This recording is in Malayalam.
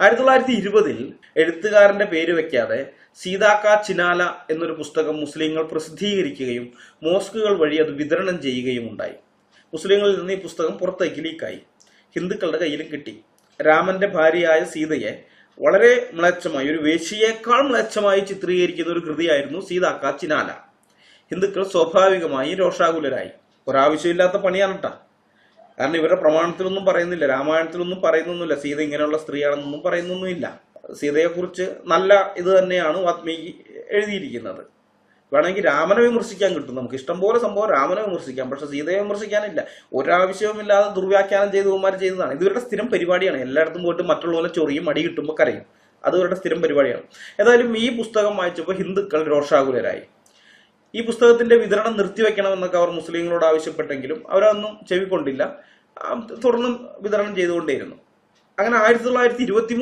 ആയിരത്തി തൊള്ളായിരത്തി ഇരുപതിൽ എഴുത്തുകാരന്റെ പേര് വെക്കാതെ സീതാക്ക ചിനാല എന്നൊരു പുസ്തകം മുസ്ലിങ്ങൾ പ്രസിദ്ധീകരിക്കുകയും മോസ്കുകൾ വഴി അത് വിതരണം ചെയ്യുകയും ഉണ്ടായി. മുസ്ലിങ്ങളിൽ നിന്ന് ഈ പുസ്തകം പുറത്തേക്ക് ലീക്കായി. ഹിന്ദുക്കളുടെ കയ്യിലും കിട്ടി. രാമന്റെ ഭാര്യയായ സീതയെ വളരെ മ്ലേച്ഛമായി ഒരു വേശിയേക്കാൾ മ്ലേച്ഛമായി ചിത്രീകരിക്കുന്ന ഒരു കൃതിയായിരുന്നു സീതാക്ക ചിനാല. ഹിന്ദുക്കൾ സ്വാഭാവികമായി രോഷാകുലരായി. ഒരാവശ്യമില്ലാത്ത പണിയാണ് കേട്ടോ കാരണം ഇവരുടെ പ്രമാണത്തിലൊന്നും പറയുന്നില്ല രാമായണത്തിലൊന്നും പറയുന്നൊന്നുമില്ല സീത ഇങ്ങനെയുള്ള സ്ത്രീയാണെന്നൊന്നും പറയുന്നൊന്നുമില്ല. സീതയെക്കുറിച്ച് നല്ല ഇത് തന്നെയാണ് വാത്മീകി എഴുതിയിരിക്കുന്നത്. വേണമെങ്കിൽ രാമനെ വിമർശിക്കാൻ കിട്ടും. നമുക്ക് ഇഷ്ടംപോലെ സംഭവം രാമനെ വിമർശിക്കാം പക്ഷെ സീതയെ വിമർശിക്കാനില്ല. ഒരാവശ്യവുമില്ലാതെ ദുർവ്യാഖ്യാനം ചെയ്തവന്മാർ ചെയ്തതാണ്. ഇവരുടെ സ്ഥിരം പരിപാടിയാണ്. എല്ലായിടത്തും പോയിട്ട് മറ്റുള്ളവരെ ചൊറിയും മടി കിട്ടുമ്പോൾ കരയും. അത് ഇവരുടെ സ്ഥിരം പരിപാടിയാണ്. ഏതായാലും ഈ പുസ്തകം വായിച്ചപ്പോൾ ഹിന്ദുക്കൾ രോഷാകുലരായി. ഈ പുസ്തകത്തിന്റെ വിതരണം നിർത്തിവെക്കണമെന്നൊക്കെ അവർ മുസ്ലിങ്ങളോട് ആവശ്യപ്പെട്ടെങ്കിലും അവരതൊന്നും ചെവിക്കൊണ്ടില്ല. തുടർന്നും വിതരണം ചെയ്തുകൊണ്ടേയിരുന്നു. അങ്ങനെ ആയിരത്തി തൊള്ളായിരത്തി ഇരുപത്തി